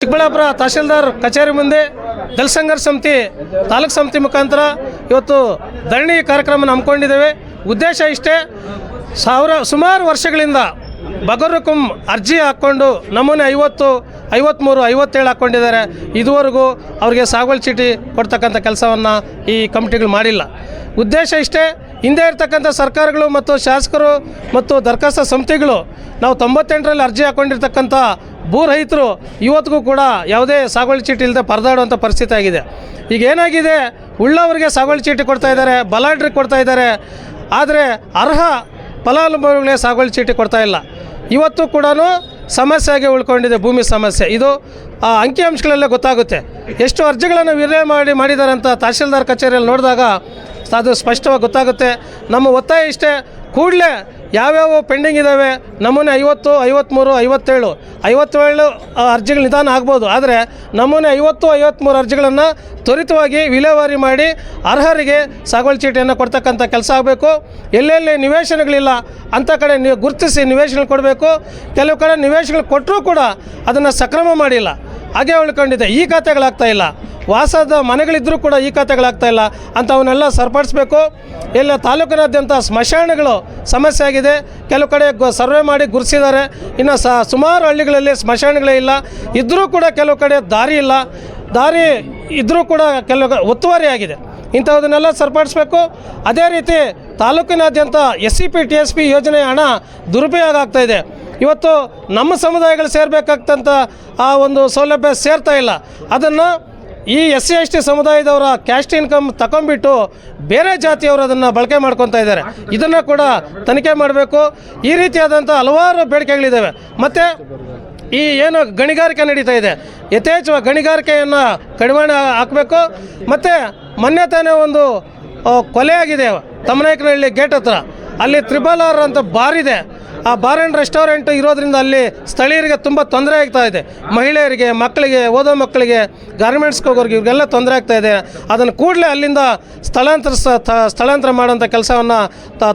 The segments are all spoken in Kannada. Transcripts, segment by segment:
ಚಿಕ್ಕಬಳ್ಳಾಪುರ ತಹಶೀಲ್ದಾರ್ ಕಚೇರಿ ಮುಂದೆ ದಲಿತ ಸಂಘರ್ಷ ಸಮಿತಿ, ತಾಲೂಕು ಸಮಿತಿ ಮುಖಾಂತರ ಇವತ್ತು ಧರಣಿ ಕಾರ್ಯಕ್ರಮ ಹಮ್ಮಿಕೊಂಡಿದ್ದೇವೆ. ಉದ್ದೇಶ ಇಷ್ಟೇ, ಸಾವಿರ, ಸುಮಾರು ವರ್ಷಗಳಿಂದ ಬಗರುಕುಂ ಅರ್ಜಿ ಹಾಕ್ಕೊಂಡು ನಮೂನೆ ಐವತ್ತು ಐವತ್ತ್ಮೂರು ಐವತ್ತೇಳು ಹಾಕ್ಕೊಂಡಿದ್ದಾರೆ. ಇದುವರೆಗೂ ಅವರಿಗೆ ಸಾಗುವಳಿ ಚೀಟಿ ಕೊಡ್ತಕ್ಕಂಥ ಕೆಲಸವನ್ನು ಈ ಕಮಿಟಿಗಳು ಮಾಡಿಲ್ಲ. ಉದ್ದೇಶ ಇಷ್ಟೇ ಹಿಂದೆ ಇರ್ತಕ್ಕಂಥ ಸರ್ಕಾರಗಳು ಮತ್ತು ಶಾಸಕರು ಮತ್ತು ದರ್ಖಾಸ್ತ ಸಂಸ್ಥೆಗಳು ನಾವು ತೊಂಬತ್ತೆಂಟರಲ್ಲಿ ಅರ್ಜಿ ಹಾಕ್ಕೊಂಡಿರ್ತಕ್ಕಂಥ ಭೂ ರೈತರು ಇವತ್ತಿಗೂ ಕೂಡ ಯಾವುದೇ ಸಾಗುವಳಿ ಚೀಟಿ ಇಲ್ಲದೆ ಪರದಾಡುವಂಥ ಪರಿಸ್ಥಿತಿ ಆಗಿದೆ. ಈಗ ಏನಾಗಿದೆ? ಉಳ್ಳವರಿಗೆ ಸಾಗುವಳಿ ಚೀಟಿ ಕೊಡ್ತಾ ಇದ್ದಾರೆ ಬಲಾಡ್ರಿಗೆ ಕೊಡ್ತಾ ಇದ್ದಾರೆ. ಆದರೆ ಅರ್ಹ ಫಲಾನುಭವಿಗಳಿಗೆ ಸಾಗುವಳಿ ಚೀಟಿ ಕೊಡ್ತಾ ಇಲ್ಲ. ಇವತ್ತು ಕೂಡ ಸಮಸ್ಯೆಯಾಗಿ ಉಳ್ಕೊಂಡಿದೆ ಭೂಮಿ ಸಮಸ್ಯೆ. ಇದು, ಆ, ಅಂಕಿಅಂಶಗಳಲ್ಲೇ ಗೊತ್ತಾಗುತ್ತೆ. ಎಷ್ಟು ಅರ್ಜಿಗಳನ್ನು ವಿರ್ಯ ಮಾಡಿ ಮಾಡಿದ್ದಾರೆ ಅಂತ ತಹಶೀಲ್ದಾರ್ ಕಚೇರಿಯಲ್ಲಿ ನೋಡಿದಾಗ ಅದು ಸ್ಪಷ್ಟವಾಗಿ ಗೊತ್ತಾಗುತ್ತೆ. ನಮ್ಮ ಒತ್ತಾಯ ಇಷ್ಟೇ. ಕೂಡಲೇ ಯಾವ್ಯಾವ ಪೆಂಡಿಂಗ್ ಇದ್ದಾವೆ ನಮೂನೆ ಐವತ್ತು ಐವತ್ತ್ಮೂರು ಐವತ್ತೇಳು. ಐವತ್ತೇಳು ಅರ್ಜಿಗಳು ನಿಧಾನ ಆಗ್ಬೋದು. ಆದರೆ ನಮೂನೆ ಐವತ್ತು ಐವತ್ತ್ಮೂರು ಅರ್ಜಿಗಳನ್ನು ತ್ವರಿತವಾಗಿ ವಿಲೇವಾರಿ ಮಾಡಿ ಅರ್ಹರಿಗೆ ಸಾಗುವಳಿ ಚೀಟಿಯನ್ನು ಕೊಡ್ತಕ್ಕಂಥ ಕೆಲಸ ಆಗಬೇಕು. ಎಲ್ಲೆಲ್ಲಿ ನಿವೇಶನಗಳಿಲ್ಲ ಅಂಥ ಕಡೆ ನೀವು ಗುರುತಿಸಿ ನಿವೇಶನ ಕೊಡಬೇಕು. ಕೆಲವು ಕಡೆ ನಿವೇಶನಗಳು ಕೊಟ್ಟರೂ ಕೂಡ ಅದನ್ನು ಸಕ್ರಮ ಮಾಡಿಲ್ಲ. ಹಾಗೆ ಉಳ್ಕೊಂಡಿದೆ. ಈ ಖಾತೆಗಳಾಗ್ತಾ ಇಲ್ಲ. ವಾಸದ ಮನೆಗಳಿದ್ದರೂ ಕೂಡ ಈ ಖಾತೆಗಳಾಗ್ತಾ ಇಲ್ಲ. ಅಂಥವನ್ನೆಲ್ಲ ಸರಿಪಡಿಸ್ಬೇಕು. ಎಲ್ಲ ತಾಲೂಕಿನಾದ್ಯಂತ ಸ್ಮಶಾನಗಳು ಸಮಸ್ಯೆ ಆಗಿದೆ. ಕೆಲವು ಕಡೆ ಸರ್ವೆ ಮಾಡಿ ಗುರುತಿಸಿದ್ದಾರೆ. ಇನ್ನು ಸ ಸುಮಾರು ಹಳ್ಳಿಗಳಲ್ಲಿ ಸ್ಮಶಾನಗಳೇ ಇಲ್ಲ. ಇದ್ದರೂ ಕೂಡ ಕೆಲವು ಕಡೆ ದಾರಿ ಇಲ್ಲ. ದಾರಿ ಇದ್ದರೂ ಕೂಡ ಕೆಲವು ಒತ್ತುವರಿ ಆಗಿದೆ. ಇಂಥದನ್ನೆಲ್ಲ ಸರಿಪಡಿಸ್ಬೇಕು. ಅದೇ ರೀತಿ ತಾಲೂಕಿನಾದ್ಯಂತ S C P T S P ಯೋಜನೆಯ ಹಣ ದುರುಪಯೋಗ ಆಗ್ತಾ ಇದೆ. ಇವತ್ತು ನಮ್ಮ ಸಮುದಾಯಗಳು ಸೇರಬೇಕಾಗ್ತಂಥ ಆ ಒಂದು ಸೌಲಭ್ಯ ಸೇರ್ತಾ ಇಲ್ಲ. ಅದನ್ನು ಈ ಎಸ್ ಸಿ ಎಸ್ ಟಿ ಸಮುದಾಯದವರ ಕ್ಯಾಸ್ಟ್ ಇನ್ಕಮ್ ತಗೊಂಡ್ಬಿಟ್ಟು ಬೇರೆ ಜಾತಿಯವರು ಅದನ್ನು ಬಳಕೆ ಮಾಡ್ಕೊತಾ ಇದ್ದಾರೆ. ಇದನ್ನು ಕೂಡ ತನಿಖೆ ಮಾಡಬೇಕು. ಈ ರೀತಿಯಾದಂಥ ಹಲವಾರು ಬೇಡಿಕೆಗಳಿದ್ದಾವೆ ಮತ್ತು ಈ ಏನು ಗಣಿಗಾರಿಕೆ ನಡೀತಾ ಇದೆ. ಯಥೇಚ್ಛ ಗಣಿಗಾರಿಕೆಯನ್ನು ಕಡಿವಾಣ ಹಾಕಬೇಕು. ಮತ್ತು ಮೊನ್ನೆ ತಾನೇ ಒಂದು ಕೊಲೆ ಆಗಿದೆ. ತಮ್ಮನಾಯಕನಹಳ್ಳಿ ಗೇಟ್ ಹತ್ರ. ಅಲ್ಲಿ ತ್ರಿಬಲ್ ಆರ್ ಅಂತ ಬಾರ್ ಇದೆ ಆ ಬಾರ್ ಆ್ಯಂಡ್ ರೆಸ್ಟೋರೆಂಟ್ ಇರೋದ್ರಿಂದ ಅಲ್ಲಿ ಸ್ಥಳೀಯರಿಗೆ ತುಂಬ ತೊಂದರೆ ಆಗ್ತಾ ಇದೆ. ಮಹಿಳೆಯರಿಗೆ, ಮಕ್ಕಳಿಗೆ, ಓದೋ ಮಕ್ಕಳಿಗೆ ಗಾರ್ಮೆಂಟ್ಸ್ಗೆ ಹೋಗೋರಿಗೆ ಇವ್ರಿಗೆಲ್ಲ ತೊಂದರೆ ಆಗ್ತಾ ಇದೆ. ಅದನ್ನು ಕೂಡಲೇ ಅಲ್ಲಿಂದ ಸ್ಥಳಾಂತರ ಸ್ಥಳಾಂತರ ಮಾಡೋಂಥ ಕೆಲಸವನ್ನು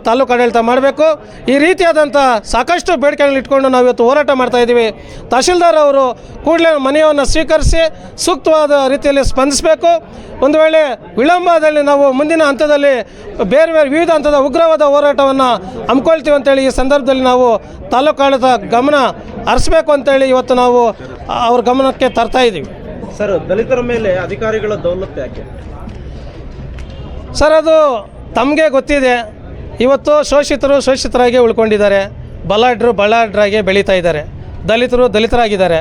ತಾಲೂಕು ಆಡಳಿತ ಮಾಡಬೇಕು. ಈ ರೀತಿಯಾದಂಥ ಸಾಕಷ್ಟು ಬೇಡಿಕೆಗಳನ್ನ ಇಟ್ಕೊಂಡು ನಾವು ಇವತ್ತು ಹೋರಾಟ ಮಾಡ್ತಾ ಇದ್ದೀವಿ ತಹಶೀಲ್ದಾರ್ ಅವರು ಕೂಡಲೇ ಮನೆಯವನ್ನು ಸ್ವೀಕರಿಸಿ ಸೂಕ್ತವಾದ ರೀತಿಯಲ್ಲಿ ಸ್ಪಂದಿಸಬೇಕು. ಒಂದು ವೇಳೆ ವಿಳಂಬದಲ್ಲಿ ನಾವು ಮುಂದಿನ ಹಂತದಲ್ಲಿ ಬೇರೆ ಬೇರೆ ವಿವಿಧ ಹಂತದ ಉಗ್ರವಾದ ಹೋರಾಟವನ್ನು ಹಮ್ಮಿಕೊಳ್ತೀವಿ ಅಂತೇಳಿ ಈ ಸಂದರ್ಭದಲ್ಲಿ ನಾವು ತಾಲೂಕು ಆಡಳಿತ ಗಮನ ಹರಿಸ್ಬೇಕು ಅಂತೇಳಿ ಇವತ್ತು ನಾವು ಅವ್ರ ಗಮನಕ್ಕೆ ತರ್ತಾ ಇದ್ದೀವಿ. ಸರ್ ದಲಿತರ ಮೇಲೆ ಅಧಿಕಾರಿಗಳ ದೌಲತ್ಯ ಯಾಕೆ? ಸರ್ ಅದು ತಮಗೆ ಗೊತ್ತಿದೆ. ಇವತ್ತು ಶೋಷಿತರು ಶೋಷಿತರಾಗಿ ಉಳ್ಕೊಂಡಿದ್ದಾರೆ. ಬಲಾಢ್ರು ಬಲಾಢ್ರಾಗಿ ಬೆಳೀತಾ ಇದ್ದಾರೆ. ದಲಿತರು ದಲಿತರಾಗಿದ್ದಾರೆ.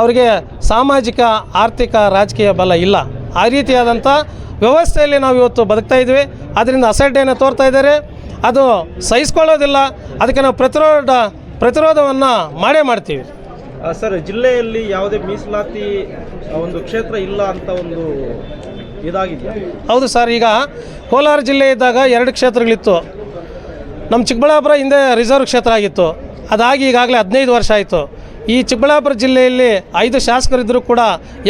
ಅವರಿಗೆ ಸಾಮಾಜಿಕ ಆರ್ಥಿಕ ರಾಜಕೀಯ ಬಲ ಇಲ್ಲ. ಆ ರೀತಿಯಾದಂಥ ವ್ಯವಸ್ಥೆಯಲ್ಲಿ ನಾವು ಇವತ್ತು ಬದುಕ್ತಾ ಇದ್ವಿ ಅದರಿಂದ ಅಸಡ್ಡೆಯನ್ನು ತೋರ್ತಾ ಇದ್ದಾರೆ. ಅದು ಸಹಿಸ್ಕೊಳ್ಳೋದಿಲ್ಲ. ಅದಕ್ಕೆ ನಾವು ಪ್ರತಿರೋಧ ಪ್ರತಿರೋಧವನ್ನು ಮಾಡೇ ಮಾಡ್ತೀವಿ. ಸರ್ ಜಿಲ್ಲೆಯಲ್ಲಿ ಯಾವುದೇ ಮೀಸಲಾತಿ ಒಂದು ಕ್ಷೇತ್ರ ಇಲ್ಲ ಅಂತ ಒಂದು ಇದಾಗಿದೆ ಹೌದು ಸರ್ ಈಗ ಕೋಲಾರ ಜಿಲ್ಲೆ ಇದ್ದಾಗ ಎರಡು ಕ್ಷೇತ್ರಗಳಿತ್ತು. ನಮ್ಮ ಚಿಕ್ಕಬಳ್ಳಾಪುರ ಹಿಂದೆ ರಿಸರ್ವ್ ಕ್ಷೇತ್ರ ಆಗಿತ್ತು. ಅದಾಗಿ ಈಗಾಗಲೇ ಹದಿನೈದು ವರ್ಷ ಆಯಿತು. ಈ ಚಿಕ್ಕಬಳ್ಳಾಪುರ ಜಿಲ್ಲೆಯಲ್ಲಿ ಐದು ಶಾಸಕರಿದ್ದರೂ ಕೂಡ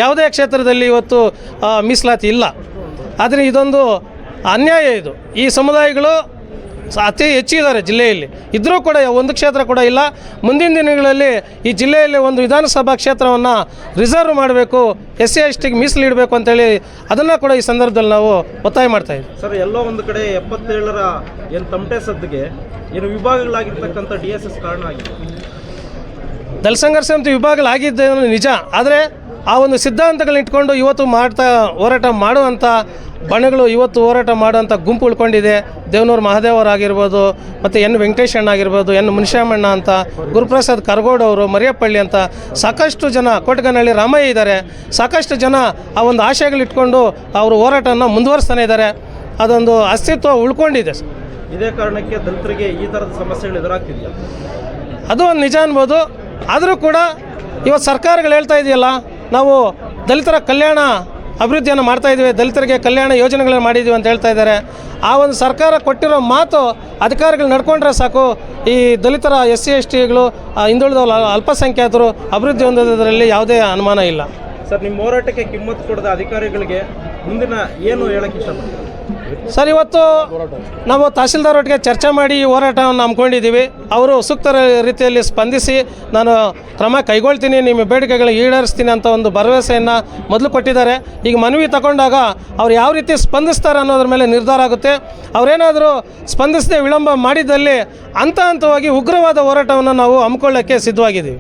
ಯಾವುದೇ ಕ್ಷೇತ್ರದಲ್ಲಿ ಇವತ್ತು ಮೀಸಲಾತಿ ಇಲ್ಲ. ಆದರೆ ಇದೊಂದು ಅನ್ಯಾಯ ಇದು. ಈ ಸಮುದಾಯಗಳು ಅತಿ ಹೆಚ್ಚಿದ್ದಾರೆ ಜಿಲ್ಲೆಯಲ್ಲಿ. ಇದ್ದರೂ ಕೂಡ ಒಂದು ಕ್ಷೇತ್ರ ಕೂಡ ಇಲ್ಲ. ಮುಂದಿನ ದಿನಗಳಲ್ಲಿ ಈ ಜಿಲ್ಲೆಯಲ್ಲಿ ಒಂದು ವಿಧಾನಸಭಾ ಕ್ಷೇತ್ರವನ್ನು ರಿಸರ್ವ್ ಮಾಡಬೇಕು ಎಸ್ ಸಿ ಎಸ್ ಟಿಗೆ ಮೀಸಲಿಡಬೇಕು ಅಂತೇಳಿ ಅದನ್ನು ಕೂಡ ಈ ಸಂದರ್ಭದಲ್ಲಿ ನಾವು ಒತ್ತಾಯ ಮಾಡ್ತಾ ಇದ್ದೀವಿ ಸರ್, ಎಲ್ಲೋ ಒಂದು ಕಡೆ ಎಪ್ಪತ್ತೇಳರ ಏನು ತಮಟೆ ಸದ್ದಿಗೆ ಏನು ವಿಭಾಗಗಳಾಗಿರ್ತಕ್ಕಂಥ ಡಿ ಎಸ್ ಎಸ್ ಕಾರಣ ಆಗಿದೆ. ದಲಿತ ಸಂಘರ್ಷ ಸಮಿತಿ ಆಗಿದ್ದ ನಿಜ. ಆದರೆ ಆ ಒಂದು ಸಿದ್ಧಾಂತಗಳನ್ನ ಇಟ್ಕೊಂಡು ಇವತ್ತು ಮಾಡ್ತಾ ಹೋರಾಟ ಮಾಡುವಂಥ ಬಣಗಳು ಇವತ್ತು ಹೋರಾಟ ಮಾಡುವಂಥ ಗುಂಪು ಉಳ್ಕೊಂಡಿದೆ. ದೇವನೂರು ಮಹಾದೇವರಾಗಿರ್ಬೋದು ಮತ್ತು ಎನ್ ವೆಂಕಟೇಶಣ್ಣ ಆಗಿರ್ಬೋದು ಎನ್ ಮುನಿಶ್ಯಾಮಣ್ಣ ಅಂತ ಗುರುಪ್ರಸಾದ್ ಕರಗೋಡ್ ಅವರು ಮರಿಯಪ್ಪಳ್ಳಿ ಅಂತ ಸಾಕಷ್ಟು ಜನ ಕೋಟಗನಹಳ್ಳಿ ರಾಮಯ್ಯ ಇದ್ದಾರೆ. ಸಾಕಷ್ಟು ಜನ ಆ ಒಂದು ಆಶಯಗಳಿಟ್ಕೊಂಡು ಅವರು ಹೋರಾಟವನ್ನು ಮುಂದುವರಿಸ್ತಾನೆ ಇದ್ದಾರೆ. ಅದೊಂದು ಅಸ್ತಿತ್ವ ಉಳ್ಕೊಂಡಿದೆ ಇದೇ ಕಾರಣಕ್ಕೆ ದಲಿತರಿಗೆ ಈ ಥರದ ಸಮಸ್ಯೆಗಳು ಎದುರಾಗ್ತಿದೆಯಾ? ಅದು ಒಂದು ನಿಜ ಅನ್ಬೋದು. ಆದರೂ ಕೂಡ ಇವತ್ತು ಸರ್ಕಾರಗಳು ಹೇಳ್ತಾ ಇದೆಯಲ್ಲ, ನಾವು ದಲಿತರ ಕಲ್ಯಾಣ ಅಭಿವೃದ್ಧಿಯನ್ನು ಮಾಡ್ತಾ ಇದ್ದೀವಿ, ದಲಿತರಿಗೆ ಕಲ್ಯಾಣ ಯೋಜನೆಗಳನ್ನು ಮಾಡಿದ್ದೀವಿ ಅಂತ ಹೇಳ್ತಾ ಇದ್ದಾರೆ. ಆ ಒಂದು ಸರ್ಕಾರ ಕೊಟ್ಟಿರೋ ಮಾತು ಅಧಿಕಾರಿಗಳು ನಡ್ಕೊಂಡ್ರೆ ಸಾಕು. ಈ ದಲಿತರ ಎಸ್ ಸಿ ಎಸ್ ಟಿಗಳು ಹಿಂದುಳಿದ ಅಲ್ಪಸಂಖ್ಯಾತರು ಅಭಿವೃದ್ಧಿ ಹೊಂದೋದ್ರಲ್ಲಿ ಯಾವುದೇ ಅನುಮಾನ ಇಲ್ಲ. ಸರ್, ನಿಮ್ಮ ಹೋರಾಟಕ್ಕೆ ಕಿಮ್ಮತ್ತು ಕೊಡದ ಅಧಿಕಾರಿಗಳಿಗೆ ಮುಂದಿನ ಏನು ಹೇಳಕ್ಕೆ ಇಷ್ಟಪಡ್ತೀರಾ? ಸರ್, ಇವತ್ತು ನಾವು ತಹಸೀಲ್ದಾರ್ ಒಟ್ಟಿಗೆ ಚರ್ಚೆ ಮಾಡಿ ಈ ಹೋರಾಟವನ್ನು ಹಮ್ಮಿಕೊಂಡಿದ್ದೀವಿ. ಅವರು ಸೂಕ್ತ ರೀತಿಯಲ್ಲಿ ಸ್ಪಂದಿಸಿ ನಾನು ಕ್ರಮ ಕೈಗೊಳ್ತೀನಿ, ನಿಮ್ಮ ಬೇಡಿಕೆಗಳು ಈಡೇರಿಸ್ತೀನಿ ಅಂತ ಒಂದು ಭರವಸೆಯನ್ನು ಮೊದಲು ಕೊಟ್ಟಿದ್ದಾರೆ. ಈಗ ಮನವಿ ತಗೊಂಡಾಗ ಅವ್ರು ಯಾವ ರೀತಿ ಸ್ಪಂದಿಸ್ತಾರೆ ಅನ್ನೋದ್ರ ಮೇಲೆ ನಿರ್ಧಾರ ಆಗುತ್ತೆ. ಅವರೇನಾದರೂ ಸ್ಪಂದಿಸದೆ ವಿಳಂಬ ಮಾಡಿದ್ದಲ್ಲಿ ಹಂತ ಹಂತವಾಗಿ ಉಗ್ರವಾದ ಹೋರಾಟವನ್ನು ನಾವು ಹಮ್ಮಿಕೊಳ್ಳೋಕ್ಕೆ ಸಿದ್ಧವಾಗಿದ್ದೀವಿ.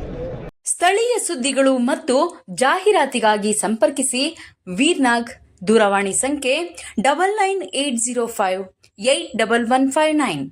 ಸ್ಥಳೀಯ ಸುದ್ದಿಗಳು ಮತ್ತು ಜಾಹೀರಾತಿಗಾಗಿ ಸಂಪರ್ಕಿಸಿ ವೀರ್ನಾಗ್ ದೂರವಾಣಿ ಸಂಖ್ಯೆ double nine eight zero five eight double one five nine